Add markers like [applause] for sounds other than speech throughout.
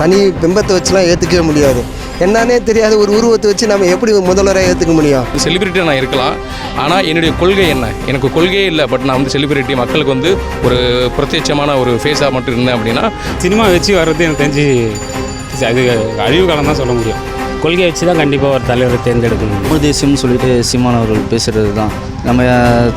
தனி பிம்பத்தை வச்சுலாம் ஏற்றுக்கவே முடியாது. என்னன்னே தெரியாத ஒரு உருவத்தை வச்சு நம்ம எப்படி முதல்வராக ஏற்றுக்க முடியும்? செலிபிரிட்டியாக நான் இருக்கலாம். ஆனால் என்னுடைய கொள்கை என்ன? எனக்கு கொள்கையே இல்லை பட் நான் வந்து செலிபிரிட்டி மக்களுக்கு வந்து ஒரு பிரத்யட்சமான ஒரு ஃபேஸாக மட்டும் இருந்தேன் அப்படின்னா சினிமா வச்சு வர்றது எனக்கு தெரிஞ்சு அது அழிவு காலம் தான் சொல்ல முடியும். கொள்கையை வச்சு தான் கண்டிப்பாக ஒரு தலைவரை தேர்ந்தெடுக்கணும். தமிழ் தேசியம்னு சொல்லிட்டு சீமான் அவர்கள் பேசுகிறது தான் நம்ம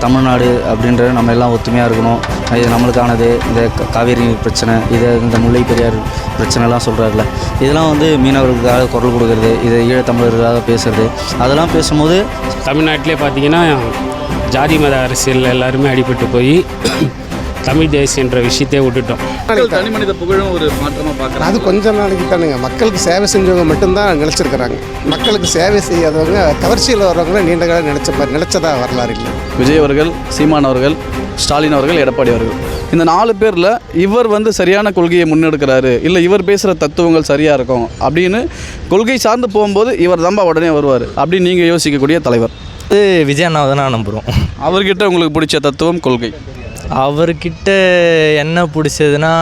தமிழ்நாடு அப்படின்றது நம்ம எல்லாம் ஒத்துமையாக இருக்கணும். இது நம்மளுக்கானது. இந்த காவேரி நீர் பிரச்சனை இது இந்த முல்லை பெரியார் பிரச்சனைலாம் சொல்கிறாருல இதெல்லாம் வந்து மீனவர்களுக்காக குரல் கொடுக்கறது இது ஈழத்தமிழர்களுக்காக பேசுறது. அதெல்லாம் பேசும்போது தமிழ்நாட்டிலே பார்த்தீங்கன்னா ஜாதி மத அரசியல் எல்லாருமே அடிபட்டு போய் தமிழ் தேசியன்ற விஷயத்தையே விட்டுட்டோம். தனி மனித புகழும் ஒரு மாற்றமாக அது கொஞ்ச நாளைக்கு தானுங்க. மக்களுக்கு சேவை செஞ்சவங்க மட்டும்தான் நினச்சிருக்கிறாங்க. மக்களுக்கு சேவை செய்யாதவங்க கவர்ச்சியில் வர்றவங்க நீண்ட காலம் நினச்ச மாதிரி நினச்சதா வரலாறு இல்லை. விஜய் அவர்கள் சீமான் அவர்கள் ஸ்டாலின் அவர்கள் எடப்பாடி அவர்கள். இந்த நாலு பேரில் இவர் வந்து சரியான கொள்கையை முன்னெடுக்கிறாரு. இல்லை இவர் பேசுகிற தத்துவங்கள் சரியாக இருக்கும் அப்படின்னு கொள்கை சார்ந்து போகும்போது இவர் தான்பா உடனே வருவார். அப்படின்னு நீங்கள் யோசிக்கக்கூடிய தலைவர். இது விஜய் அண்ணாவை தான் நான் நம்புகிறோம் அவர்கிட்ட உங்களுக்கு பிடிச்ச தத்துவம் கொள்கை. அவர்கிட்ட என்ன பிடிச்சதுன்னா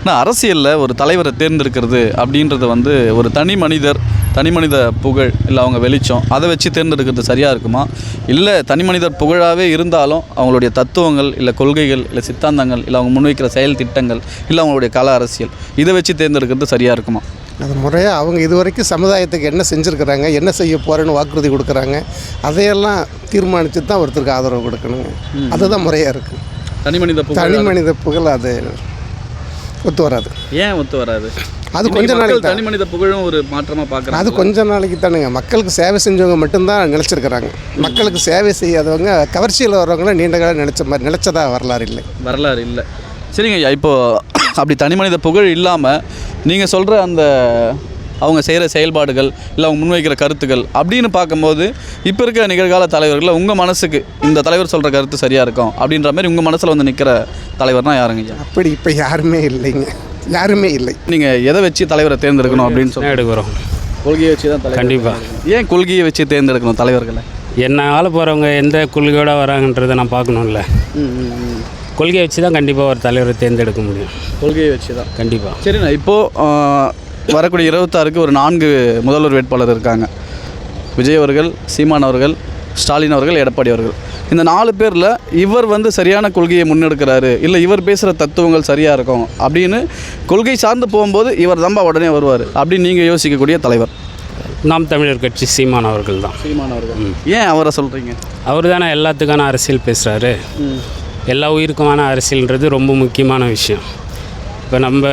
ஆனால் அரசியலில் ஒரு தலைவரை தேர்ந்தெடுக்கிறது அப்படின்றது வந்து ஒரு தனி மனிதர் தனி மனித புகழ் இல்லை அவங்க வெளிச்சம். அதை வச்சு தேர்ந்தெடுக்கிறது சரியாக இருக்குமா? இல்லை தனி மனிதர் புகழாகவே இருந்தாலும் அவங்களுடைய தத்துவங்கள் இல்லை கொள்கைகள் இல்லை சித்தாந்தங்கள் இல்லை அவங்க முன்வைக்கிற செயல் திட்டங்கள் இல்லை அவங்களுடைய கல அரசியல் இதை வச்சு தேர்ந்தெடுக்கிறது சரியாக இருக்குமா? அது முறையாக அவங்க இதுவரைக்கும் சமுதாயத்துக்கு என்ன செஞ்சுருக்கிறாங்க என்ன செய்ய போகிறேன்னு வாக்குறுதி கொடுக்குறாங்க அதையெல்லாம் தீர்மானித்து தான் ஒருத்தருக்கு ஆதரவு கொடுக்கணுங்க. அதுதான் முறையாக இருக்குது தனி மனித தனி மனித புகழ் அது. ஒத்து வராது. ஏன் ஒத்து வராது? அது கொஞ்ச நாளைக்கு தான். மனித புகழும் ஒரு மாற்றமாக பார்க்குறாங்க. அது கொஞ்ச நாளைக்கு தானுங்க. மக்களுக்கு சேவை செஞ்சவங்க மட்டும்தான் நினச்சிருக்கிறாங்க. மக்களுக்கு சேவை செய்யாதவங்க கவர்ச்சியில் வர்றவங்க நீண்ட காலம் நினச்ச மாதிரி நினச்சதா வரலாறு இல்லை. வரலாறு இல்லை. சரிங்க ஐயா இப்போ அப்படி தனி மனித புகழ் இல்லாமல் நீங்கள் சொல்கிற அந்த அவங்க செய்கிற செயல்பாடுகள் இல்லை அவங்க முன்வைக்கிற கருத்துக்கள் அப்படின்னு பார்க்கும்போது இப்போ இருக்க நிகழ்கால தலைவர்களில் உங்கள் மனசுக்கு இந்த தலைவர் சொல்கிற கருத்து சரியாக இருக்கும் அப்படின்ற மாதிரி உங்கள் மனசில் வந்து நிற்கிற தலைவர்னா யாருங்க அப்படி இப்போ யாருமே இல்லைங்க. யாருமே இல்லை. நீங்கள் எதை வச்சு தலைவரை தேர்ந்தெடுக்கணும் அப்படின்னு சொல்லி எடுக்கிறோம் கொள்கையை வச்சு தான் கண்டிப்பாக ஏன் கொள்கையை வச்சு தேர்ந்தெடுக்கணும் தலைவர்களை? என்ன ஆள போகிறவங்க எந்த கொள்கையோட வராங்கன்றதை நான் பார்க்கணும்ல. கொள்கையை வச்சு தான் கண்டிப்பாக ஒரு தலைவரை தேர்ந்தெடுக்க முடியும். கொள்கையை வச்சு தான். கண்டிப்பாக சரிண்ணா இப்போது வரக்கூடிய இருபத்தாறுக்கு ஒரு நான்கு முதல்வர் வேட்பாளர் இருக்காங்க. விஜய் அவர்கள் சீமான் அவர்கள் ஸ்டாலின் அவர்கள் எடப்பாடி அவர்கள். இந்த நாலு பேரில் இவர் வந்து சரியான கொள்கையை முன்னெடுக்கிறாரு இல்லை இவர் பேசுகிற தத்துவங்கள் சரியாக இருக்கும் அப்படின்னு கொள்கை சார்ந்து போகும்போது இவர் தான்பா உடனே வருவார் அப்படின்னு நீங்கள் யோசிக்கக்கூடிய தலைவர்? நாம் தமிழர் கட்சி சீமான் அவர்கள் தான். சீமான் அவர்கள். ஏன் அவரை சொல்கிறீங்க அவர் தானே எல்லாத்துக்கான அரசியல் பேசுகிறாரு எல்லா உயிருக்குமான அரசியல்ன்றது ரொம்ப முக்கியமான விஷயம். இப்போ நம்ம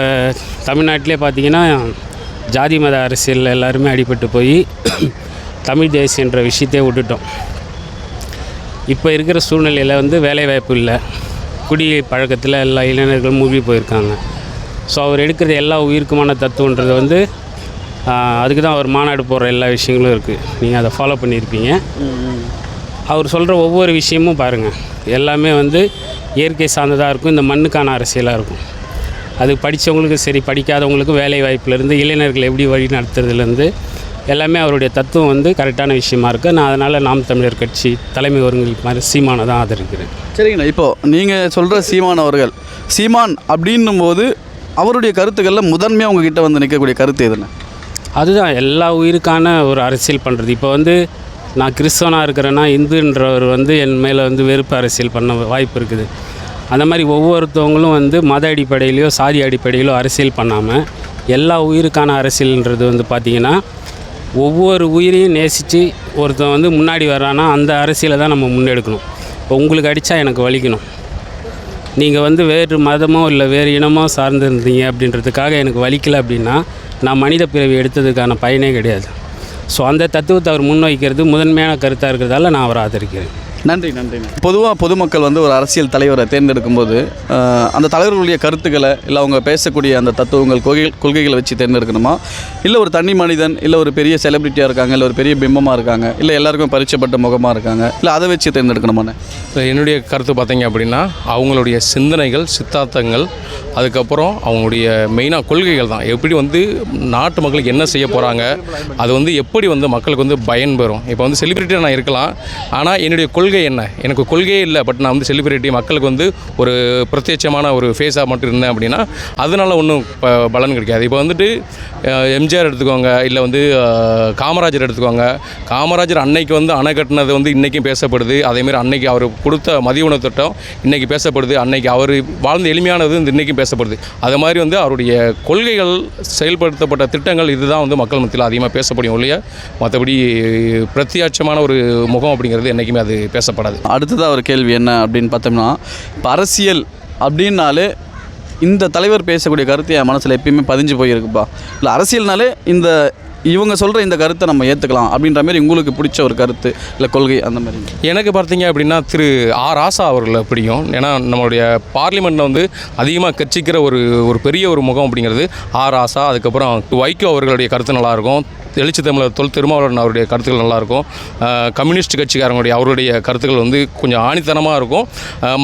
தமிழ்நாட்டிலே பார்த்தீங்கன்னா ஜாதி மத அரசியல் எல்லாருமே அடிபட்டு போய் [clears throat] தமிழ் தேசியன்ற விஷயத்தையே விட்டுட்டோம். இப்போ இருக்கிற சூழ்நிலையில் வந்து வேலைவாய்ப்பு இல்லை. குடி பழக்கத்தில் எல்லா இளைஞர்களும் மூழ்கி போயிருக்காங்க. ஸோ அவர் எடுக்கிறது எல்லா உயிருக்குமான தத்துவன்றது வந்து அதுக்கு தான் அவர் மாநாடு போடுற எல்லா விஷயங்களும் இருக்குது நீங்கள் அதை ஃபாலோ பண்ணியிருப்பீங்க. அவர் சொல்கிற ஒவ்வொரு விஷயமும் பாருங்கள் எல்லாமே வந்து இயற்கை சார்ந்ததாக இருக்கும். இந்த மண்ணுக்கான அரசியலாக இருக்கும். அது படித்தவங்களுக்கு சரி படிக்காதவங்களுக்கு வேலை வாய்ப்புலேருந்து இளைஞர்களை எப்படி வழி நடத்துறதுலேருந்து எல்லாமே அவருடைய தத்துவம் வந்து கரெக்டான விஷயமா இருக்குது நான் அதனால் நாம் தமிழர் கட்சி தலைமை ஒருங்கில் மாதிரி சீமானை தான் ஆதரிக்கிறேன். சரிங்கண்ணா. இப்போது நீங்கள் சொல்கிற சீமான் அவர்கள் சீமான் அப்படின்னும் போது அவருடைய கருத்துக்களில் முதன்மையாக உங்ககிட்ட வந்து நிற்கக்கூடிய கருத்து எதுன்னு அதுதான் எல்லா உயிருக்கான ஒரு அரசியல் பண்ணுறது இப்போ வந்து நான் கிறிஸ்தவனாக இருக்கிறேன்னா இந்துன்றவர் வந்து என் மேலே வந்து வெறுப்பு அரசியல் பண்ண வாய்ப்பு இருக்குது. அந்த மாதிரி ஒவ்வொருத்தவங்களும் வந்து மத அடிப்படையிலையோ சாதி அடிப்படையிலோ அரசியல் பண்ணாமல் எல்லா உயிருக்கான அரசியல்ன்றது வந்து பார்த்திங்கன்னா ஒவ்வொரு உயிரையும் நேசித்து ஒருத்தன் வந்து முன்னாடி வர்றான்னா அந்த அரசியலை தான் நம்ம முன்னெடுக்கணும். இப்போ உங்களுக்கு அடித்தா எனக்கு வலிக்கணும். நீங்கள் வந்து வேறு மதமோ இல்லை வேறு இனமோ சார்ந்து இருந்தீங்க அப்படின்றதுக்காக எனக்கு வலிக்கலை அப்படின்னா நான் மனித பிறவி எடுத்ததுக்கான பயனே கிடையாது. ஸோ அந்த தத்துவத்தை அவர் முன்வைக்கிறது முதன்மையான கருத்தாக இருக்கிறதால நான் அவரை ஆதரிக்கிறேன். நன்றி நன்றி. பொதுவாக பொதுமக்கள் வந்து ஒரு அரசியல் தலைவரை தேர்ந்தெடுக்கும் போது அந்த தலைவர்களுடைய கருத்துக்களை இல்லை அவங்க பேசக்கூடிய அந்த தத்துவங்கள் கொள்கை கொள்கைகளை வச்சு தேர்ந்தெடுக்கணுமா? இல்லை ஒரு தனி மனிதன் இல்லை ஒரு பெரிய செலிபிரிட்டியாக இருக்காங்க இல்லை ஒரு பெரிய பிம்பமாக இருக்காங்க இல்லை எல்லாருக்கும் பரிச்சயப்பட்ட முகமாக இருக்காங்க இல்லை அதை வச்சு தேர்ந்தெடுக்கணுமாண்ணே? இப்போ என்னுடைய கருத்து பார்த்தீங்க அப்படின்னா அவங்களுடைய சிந்தனைகள் சித்தாந்தங்கள் அதுக்கப்புறம் அவங்களுடைய மெயினாக கொள்கைகள் தான். எப்படி வந்து நாட்டு மக்களுக்கு என்ன செய்ய போகிறாங்க அது வந்து எப்படி வந்து மக்களுக்கு வந்து பயன் பெறும். இப்போ வந்து செலிபிரிட்டியாக நான் இருக்கலாம் ஆனால் என்னுடைய கொள்கை கொள்கை என்ன? எனக்கு கொள்கையே இல்லை பட் நான் வந்து செலிபிரிட்டி மக்களுக்கு வந்து ஒரு பிரத்யட்சமான ஒரு ஃபேஸாக மட்டும் இருந்தேன் அப்படின்னா அதனால் ஒன்றும் ப பலன் கிடைக்காது. இப்போ வந்துட்டு எம்ஜிஆர் எடுத்துக்கோங்க இல்லை வந்து காமராஜர் எடுத்துக்கோங்க. காமராஜர் அன்னைக்கு வந்து அணை கட்டினது வந்து இன்றைக்கும் பேசப்படுது. அதேமாதிரி அன்னைக்கு அவர் கொடுத்த மதிய உணவு திட்டம் இன்றைக்கி பேசப்படுது. அன்னைக்கு அவர் வாழ்ந்த எளிமையானது வந்து இன்றைக்கும் பேசப்படுது. அது மாதிரி வந்து அவருடைய கொள்கைகள் செயல்படுத்தப்பட்ட திட்டங்கள் இதுதான் வந்து மக்கள் மத்தியில் அதிகமாக பேசப்படும் ஒழிய மற்றபடி பிரத்யட்சமான ஒரு முகம் அப்படிங்கிறது என்றைக்குமே அது பேசப்படாது. அடுத்ததாக ஒரு கேள்வி என்ன அப்படின்னு பார்த்தோம்னா இப்போ அரசியல் அப்படின்னாலே இந்த தலைவர் பேசக்கூடிய கருத்து என் மனசில் எப்பயுமே பதிஞ்சு போயிருக்குப்பா. இல்லை அரசியல்னாலே இந்த இவங்க சொல்கிற இந்த கருத்தை நம்ம ஏற்றுக்கலாம் அப்படின்ற மாதிரி உங்களுக்கு பிடிச்ச ஒரு கருத்து இல்லை கொள்கை அந்த மாதிரி? எனக்கு பார்த்தீங்க அப்படின்னா திரு ஆர் ராசா அவர்களை பிடிக்கும். ஏன்னா நம்மளுடைய பார்லிமெண்ட்டில் வந்து அதிகமாக கட்சிக்கிற ஒரு ஒரு பெரிய ஒரு முகம் அப்படிங்கிறது ஆர் ராசா அதுக்கப்புறம் வைகோ அவர்களுடைய கருத்து நல்லாயிருக்கும் எழுச்சி தமிழர் தொல் திருமாவளவன் அவருடைய கருத்துக்கள் நல்லாயிருக்கும். கம்யூனிஸ்ட் கட்சிக்காரங்களுடைய அவருடைய கருத்துக்கள் வந்து கொஞ்சம் ஆணித்தனமாக இருக்கும்.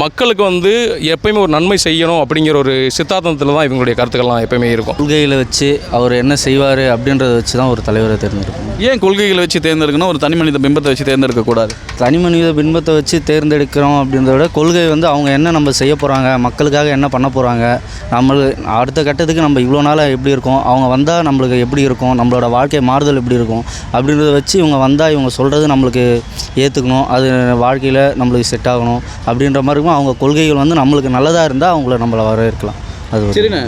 மக்களுக்கு வந்து எப்பயுமே ஒரு நன்மை செய்யணும் அப்படிங்கிற ஒரு சித்தாந்தத்தில் தான் இவங்களுடைய கருத்துக்கள்லாம் எப்பயுமே இருக்கும். கொள்கைகளை வச்சு அவர் என்ன செய்வார் அப்படின்றத வச்சு தான் ஒரு தலைவரை தேர்ந்தெடுக்கணும். ஏன் கொள்கைகளை வச்சு தேர்ந்தெடுக்கணும்? ஒரு தனி மனித பிம்பத்தை வச்சு தேர்ந்தெடுக்கக்கூடாது. தனி மனித பின்பத்தை வச்சு தேர்ந்தெடுக்கிறோம் அப்படின்றத விட கொள்கை வந்து அவங்க என்ன நம்ம செய்ய போகிறாங்க மக்களுக்காக என்ன பண்ண போகிறாங்க நம்மளுக்கு அடுத்த கட்டத்துக்கு நம்ம இவ்வளோ நாளாக எப்படி இருக்கோம் அவங்க வந்தால் நம்மளுக்கு எப்படி இருக்கும் நம்மளோட வாழ்க்கை மாறுதல் எப்படி இருக்கும். அப்படின்றத வச்சு இவங்க வந்தால் இவங்க சொல்கிறது நம்மளுக்கு ஏற்றுக்கணும் அது வாழ்க்கையில் நம்மளுக்கு செட் ஆகணும். அப்படின்ற மாதிரி இருக்கும். அவங்க கொள்கைகள் வந்து நம்மளுக்கு நல்லதாக இருந்தால் அவங்கள நம்மளை வரவேற்கலாம். அது சரிண்ணே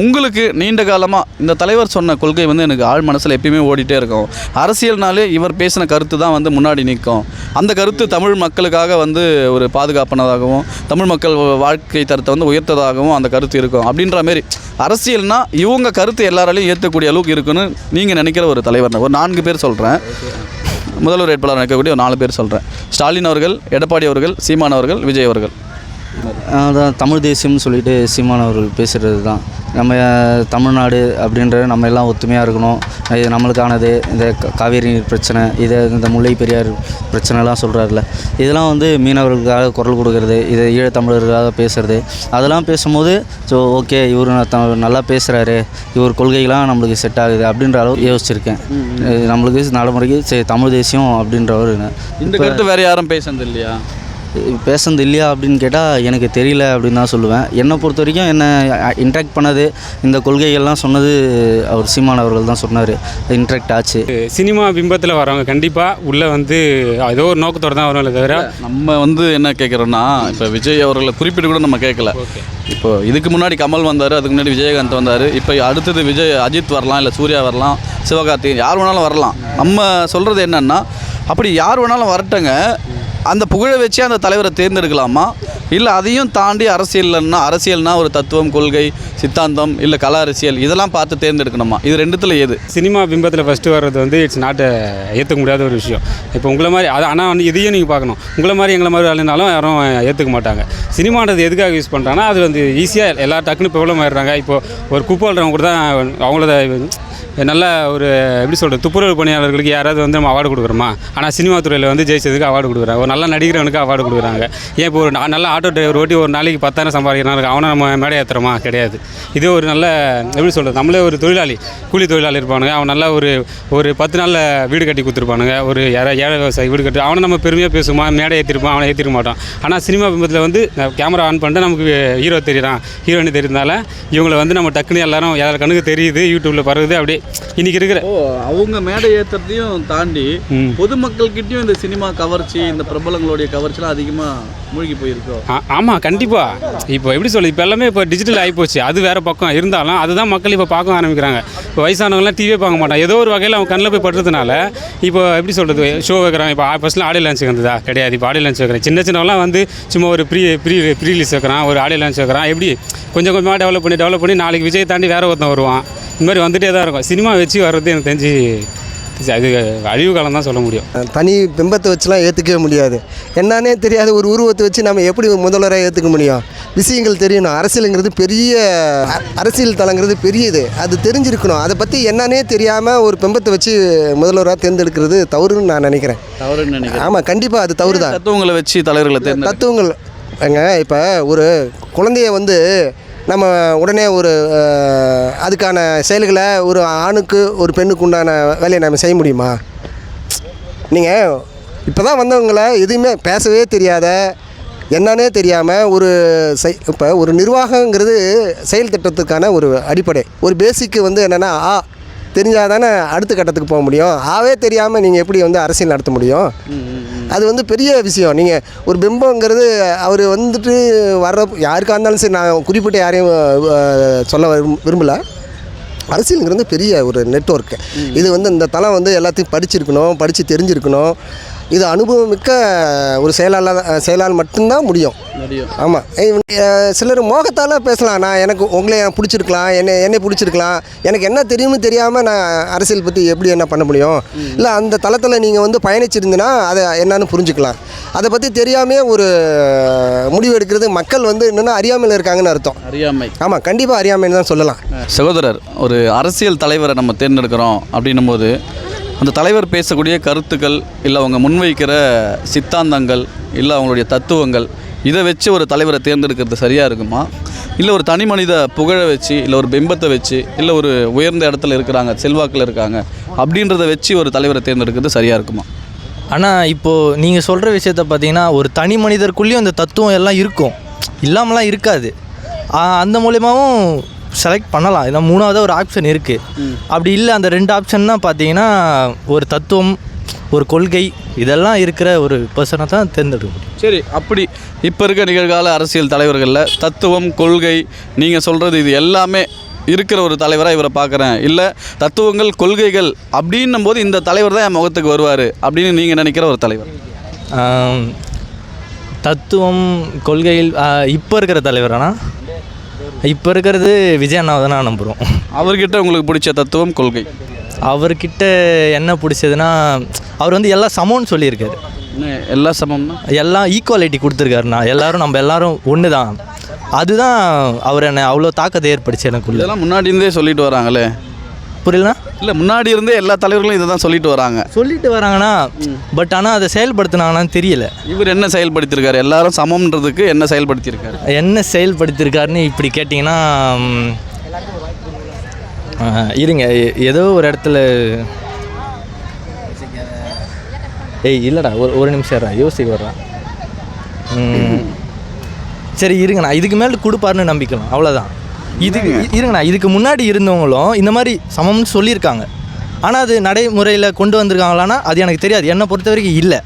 உங்களுக்கு நீண்ட காலமாக இந்த தலைவர் சொன்ன கொள்கை வந்து எனக்கு ஆழ் மனசில் எப்பயுமே ஓடிட்டே இருக்கும். அரசியல்னாலே இவர் பேசின கருத்து தான் வந்து முன்னாடி நிற்கும். அந்த கருத்து தமிழ் மக்களுக்காக வந்து ஒரு பாதுகாப்பானதாகவும் தமிழ் மக்கள் வாழ்க்கை தரத்தை வந்து உயர்த்ததாகவும் அந்த கருத்து இருக்கும். அப்படின்ற மாரி அரசியல்னா இவங்க கருத்து எல்லாராலையும் ஏற்றக்கூடிய அளவுக்கு இருக்குன்னு நீங்கள் நினைக்கிற ஒரு தலைவர் ஒரு நான்கு பேர் சொல்கிறேன் முதல்வர் வேட்பாளர் நினைக்கக்கூடிய ஒரு நாலு பேர் சொல்கிறேன் ஸ்டாலின் அவர்கள் எடப்பாடி அவர்கள் சீமான் அவர்கள் விஜய் அவர்கள். அதான் தமிழ் தேசியம்னு சொல்லிட்டு சீமான் அவர்கள் பேசுகிறது தான். நம்ம தமிழ்நாடு அப்படின்ற நம்ம எல்லாம் ஒத்துமையாக இருக்கணும். இது நம்மளுக்கானது. இந்த காவேரி நீர் பிரச்சனை இதை இந்த முல்லை பெரியார் பிரச்சனைலாம் சொல்கிறாருல இதெல்லாம் வந்து மீனவர்களுக்காக குரல் கொடுக்கறது இது ஈழத்தமிழர்களுக்காக பேசுகிறது அதெல்லாம் பேசும்போது ஸோ ஓகே இவர் நல்லா பேசுகிறாரு இவர் கொள்கைலாம் நம்மளுக்கு செட் ஆகுது. அப்படின்ற அளவு யோசிச்சிருக்கேன். நம்மளுக்கு நடைமுறைக்கு சரி தமிழ் தேசியம் அப்படின்றவர் இந்த கருத்து வேறு யாரும் பேசுனது இல்லையா? பேசுனது இல்லையா அப்படின்னு கேட்டால் எனக்கு தெரியல அப்படின்னு தான் சொல்லுவேன். என்னை பொறுத்த வரைக்கும் என்னை இன்ட்ராக்ட் பண்ணது இந்த கொள்கைகள்லாம் சொன்னது அவர் சீமான் அவர்கள் தான் சொன்னார். இன்ட்ராக்ட் ஆச்சு. சினிமா பிம்பத்தில் வரவங்க கண்டிப்பாக உள்ளே வந்து ஏதோ ஒரு நோக்கத்தோடு தான் வருவாங்களே தவிர நம்ம வந்து என்ன கேட்குறோன்னா இப்போ விஜய் அவர்களை குறிப்பிட்டு கூட நம்ம கேட்கல இப்போ இதுக்கு முன்னாடி கமல் வந்தார் அதுக்கு முன்னாடி விஜயகாந்த் வந்தார். இப்போ அடுத்தது விஜய் அஜித் வரலாம் இல்லை சூர்யா வரலாம் சிவகார்த்திகேயன் யார் வேணாலும் வரலாம். நம்ம சொல்கிறது என்னன்னா அப்படி யார் வேணாலும் வரட்டங்க. அந்த புகழை வச்சு அந்த தலைவரை தேர்ந்தெடுக்கலாமா? இல்லை அதையும் தாண்டி அரசியல்னா அரசியல்னா ஒரு தத்துவம் கொள்கை சித்தாந்தம் இல்லை கல அரசியல் இதெல்லாம் பார்த்து தேர்ந்தெடுக்கணுமா? இது ரெண்டுத்தில் எது? சினிமா பிம்பத்தில் ஃபஸ்ட்டு வர்றது வந்து இட்ஸ் நாட் ஏற்றுக்க முடியாத ஒரு விஷயம். இப்போ உங்களை மாதிரி அது ஆனால் வந்து இதையும் நீங்கள் பார்க்கணும். உங்களை மாதிரி எங்களை மாதிரி ஆளுனாலும் யாரும் ஏற்றுக்க மாட்டாங்க. சினிமான்றது எதுக்காக யூஸ் பண்ணுறாங்கன்னா அது வந்து ஈஸியாக எல்லா டக்குன்னு ப்ராப்ளம் ஆயிடுறாங்க. இப்போ ஒரு குப்பை கூட தான் அவங்கள நல்ல ஒரு எப்படி சொல்கிறது துப்புரவு பணியாளர்களுக்கு யாராவது வந்து நம்ம அவார்டு கொடுக்குறோமா? ஆனால் சினிமா துறையில் வந்து ஜெயிச்சதுக்கு அவார்டு கொடுக்குறாங்க. ஒரு நல்ல நடிகரவனுக்கு அவார்டு கொடுக்குறாங்க. ஏன் இப்போ ஒரு நா- நல்ல ஆட்டோ டிரைவர் ஓட்டி ஒரு நாளைக்கு பத்தாயிரம் சம்பாதிக்கிறாங்க அவனை நம்ம மேடை ஏற்றுறோமா கிடையாது. இது ஒரு நல்ல எப்படி சொல்கிறது நம்மளே ஒரு தொழிலாளி கூலி தொழிலாளி இருப்பானுங்க. அவன் நல்லா ஒரு ஒரு பத்து நாளில் வீடு கட்டி கொடுத்துருப்பானுங்க. ஒரு யாரா ஏழை விவசாயி வீடு கட்டி அவனை நம்ம பெருமையாக பேசுமா மேடை ஏற்றிருப்பான் அவனை ஏற்றிருக்க மாட்டான். ஆனால் சினிமா பிம்பத்தில் வந்து கேமரா ஆன் பண்ணிட்டு நமக்கு ஹீரோ தெரியுறான். ஹீரோயின் தெரியுறதுனால இவங்களை வந்து நம்ம டக்குன்னு எல்லாரும் யார் கண்ணுக்கு தெரியுது யூடியூப்பில் பரவுது அப்படியே இன்றைக்கி இருக்கிற ஓ அவங்க மேடை ஏற்றுறதையும் தாண்டி. பொதுமக்கள்கிட்டயும் இந்த சினிமா கவர்ச்சி இந்த பிரபலங்களுடைய கவர்ச்சிலாம் அதிகமாக மூழ்கி போயிருக்கோம் ஆமாம் கண்டிப்பாக இப்போ எப்படி சொல்லு இப்போ எல்லாமே இப்போ டிஜிட்டல் ஆகிப்போச்சு அது வேறு பக்கம். இருந்தாலும் அதுதான் மக்கள் இப்போ பார்க்க ஆரம்பிக்கிறாங்க. இப்போ வயசானவங்களாம் டிவியே பார்க்க மாட்டாங்க. ஏதோ ஒரு வகையில் அவங்க கண்ணில் போய் படுறதுனால இப்போ எப்படி சொல்கிறது ஷோ வைக்கிறாங்க. இப்போ ஃபஸ்ட்டில் ஆடியோ லான்ச் வந்ததா? கிடையாது. இப்போ ஆடியோ லான்ச் வைக்கிறேன் சின்ன சின்னவெல்லாம் வந்து சும்மா ஒரு ப்ரீ ப்ரீ ப்ரீ ரிலீஸ் வைக்கிறான். ஒரு ஆடியோ லான்ச் வைக்கிறான். எப்படி? கொஞ்சம் கொஞ்சமாக டெவலப் பண்ணி டெவலப் பண்ணி நாளைக்கு விஜய் தாண்டி வேறு ஒருத்தன் வருவான். இந்த மாதிரி வந்துட்டே தான் இருக்கும். சினிமா வச்சு வர்றது எனக்கு தெரிஞ்சு அது அழிவு காலம் தான் சொல்ல முடியும். தனி பிம்பத்தை வச்சுலாம் ஏற்றுக்கவே முடியாது. என்னன்னே தெரியாத ஒரு உருவத்தை வச்சு நம்ம எப்படி முதல்வராக ஏற்றுக்க முடியும்? விஷயங்கள் தெரியணும். அரசியலுங்கிறது பெரிய அரசியல் தலங்கிறது பெரியது. அது தெரிஞ்சிருக்கணும். அதை பற்றி என்னன்னே தெரியாமல் ஒரு பிம்பத்தை வச்சு முதல்வராக தேர்ந்தெடுக்கிறது தவறுன்னு நான் நினைக்கிறேன். தவறுன்னு நினைக்கிறேன். ஆமாம் கண்டிப்பாக அது தவறு தான் தத்துவங்களை வச்சு தலைவர்களை தத்துவங்கள் ஏங்க இப்போ ஒரு குழந்தைய வந்து நம்ம உடனே ஒரு அதுக்கான செயல்களை ஒரு ஆணுக்கு ஒரு பெண்ணுக்கு உண்டான வேலையை நம்ம செய்ய முடியுமா? நீங்கள் இப்போ தான் வந்தவங்களை எதுவுமே பேசவே தெரியாத என்னன்னே தெரியாமல் ஒரு செய் இப்போ ஒரு நிர்வாகங்கிறது செயல் திட்டத்துக்கான ஒரு அடிப்படை. ஒரு பேசிக்கு வந்து என்னென்னா ஆ தெரிஞ்சால் தானே அடுத்த கட்டத்துக்கு போக முடியும். ஆவே தெரியாமல் நீங்கள் எப்படி வந்து அரசியல் நடத்த முடியும்? அது வந்து பெரிய விஷயம். நீங்கள் ஒரு பிம்பங்கிறது அவர் வந்துட்டு வர்ற யாருக்காக இருந்தாலும் சரி நான் குறிப்பிட்ட யாரையும் சொல்ல விரும்பலை. அரசியலுங்கிறது பெரிய ஒரு நெட்ஒர்க்கு இது வந்து இந்த தளம் வந்து எல்லாத்தையும் படிச்சிருக்கணும் படித்து தெரிஞ்சிருக்கணும். இது அனுபவமிக்க ஒரு செயலாளர் செயலால் மட்டும்தான் முடியும். ஆமாம் சிலர் மோகத்தால் பேசலாம். நான் எனக்கு உங்களை எனக்கு பிடிச்சிருக்கலாம் என்னை என்னை பிடிச்சிருக்கலாம். எனக்கு என்ன தெரியும்னு தெரியாமல் நான் அரசியல் பற்றி எப்படி என்ன பண்ண முடியும்? இல்லை அந்த தளத்தில் நீங்கள் வந்து பயணிச்சிருந்தீங்கன்னா அதை என்னன்னு புரிஞ்சுக்கலாம். அதை பற்றி தெரியாமே ஒரு முடிவு எடுக்கிறது மக்கள் வந்து என்னென்னா அறியாமையில் இருக்காங்கன்னு அர்த்தம். அறியாமை. ஆமாம் கண்டிப்பாக அறியாமைன்னு தான் சொல்லலாம். சகோதரர் ஒரு அரசியல் தலைவரை நம்ம தேர்ந்தெடுக்கிறோம் அப்படின்னும் போது அந்த தலைவர் பேசக்கூடிய கருத்துக்கள் இல்லை அவங்க முன்வைக்கிற சித்தாந்தங்கள் இல்லை அவங்களுடைய தத்துவங்கள் இதை வச்சு ஒரு தலைவரை தேர்ந்தெடுக்கிறது சரியாக இருக்குமா? இல்லை ஒரு தனி மனித புகழை வச்சு இல்லை ஒரு பிம்பத்தை வச்சு இல்லை ஒரு உயர்ந்த இடத்துல இருக்கிறாங்க செல்வாக்கில் இருக்காங்க அப்படின்றத வச்சு ஒரு தலைவரை தேர்ந்தெடுக்கிறது சரியாக இருக்குமா? ஆனால் இப்போது நீங்கள் சொல்கிற விஷயத்த பார்த்தீங்கன்னா ஒரு தனி மனிதருக்குள்ளேயும் அந்த தத்துவம் எல்லாம் இருக்கும். இல்லாமலாம் இருக்காது. அந்த மூலியமாகவும் செலக்ட் பண்ணலாம். இதான் மூணாவது ஒரு ஆப்ஷன் இருக்குது அப்படி இல்லை அந்த ரெண்டு ஆப்ஷன் தான் பார்த்தீங்கன்னா ஒரு தத்துவம் ஒரு கொள்கை இதெல்லாம் இருக்கிற ஒரு பர்சனை தான் தேர்ந்தெடுக்க முடியும். சரி அப்படி இப்போ இருக்க நிகழ்கால அரசியல் தலைவர்களில் தத்துவம் கொள்கை நீங்கள் சொல்கிறது இது எல்லாமே இருக்கிற ஒரு தலைவராக இவரை பார்க்குறேன் இல்லை தத்துவங்கள் கொள்கைகள் அப்படின்னும் போது இந்த தலைவர் தான் என் முகத்துக்கு வருவார் அப்படின்னு நீங்கள் நினைக்கிற ஒரு தலைவர்? தத்துவம் கொள்கையில் இப்போ இருக்கிற தலைவரானா? இப்போ இருக்கிறது விஜய் அண்ணாவை தான் நான் நம்புகிறோம் அவர்கிட்ட உங்களுக்கு பிடிச்ச தத்துவம் கொள்கை. அவர்கிட்ட என்ன பிடிச்சதுன்னா அவர் வந்து எல்லாம் சமம்னு சொல்லியிருக்காரு. என்ன எல்லா சமம்னா? எல்லாம் ஈக்குவாலிட்டி கொடுத்துருக்காருண்ணா எல்லாரும் நம்ம எல்லாரும் ஒன்று தான் அதுதான் அவர் என்னை அவ்வளோ தாக்கத்தை ஏற்படுச்சு எனக்குள்ள. இதெல்லாம் முன்னாடி இருந்தே சொல்லிட்டு வராங்களே. புரியலண்ணா? இல்லை முன்னாடி இருந்தே எல்லா தலைவர்களும் இதை தான் சொல்லிட்டு வராங்க. சொல்லிட்டு வராங்கண்ணா. பட் ஆனால் அதை செயல்படுத்தினாங்கன்னு தெரியல. இவர் என்ன செயல்படுத்தியிருக்காரு எல்லாரும் சமம்ன்றதுக்கு என்ன செயல்படுத்தியிருக்காரு? என்ன செயல்படுத்தியிருக்காருன்னு இப்படி கேட்டிங்கன்னா இருங்க. ஏதோ ஒரு இடத்துல ஏய் இல்லைடா. ஒரு ஒரு நிமிஷம் யோசிக்க வர்றேன். சரி இருங்கண்ணா. இதுக்கு மேலே கொடுப்பாருன்னு நம்பிக்கலாம் அவ்வளோதான் இதுக்கு இருங்கண்ணா இதுக்கு முன்னாடி இருந்தவங்களும் இந்த மாதிரி சமம்னு சொல்லியிருக்காங்க. ஆனால் அது நடைமுறையில் கொண்டு வந்திருக்காங்களான்னா அது எனக்கு தெரியாது. என்னை பொறுத்த வரைக்கும் இல்லை.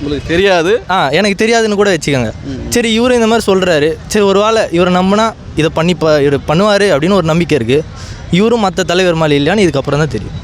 உங்களுக்கு தெரியாது? ஆ எனக்கு தெரியாதுன்னு கூட வச்சுக்கோங்க. சரி இவரு இந்த மாதிரி சொல்கிறாரு சரி ஒரு வேளை இவரை நம்பினா இதை பண்ணி ப இவர் பண்ணுவார் அப்படின்னு ஒரு நம்பிக்கை இருக்குது இவரும் மற்ற தலைவர் மாதிரி இல்லையான்னு இதுக்கப்புறம் தான் தெரியும்.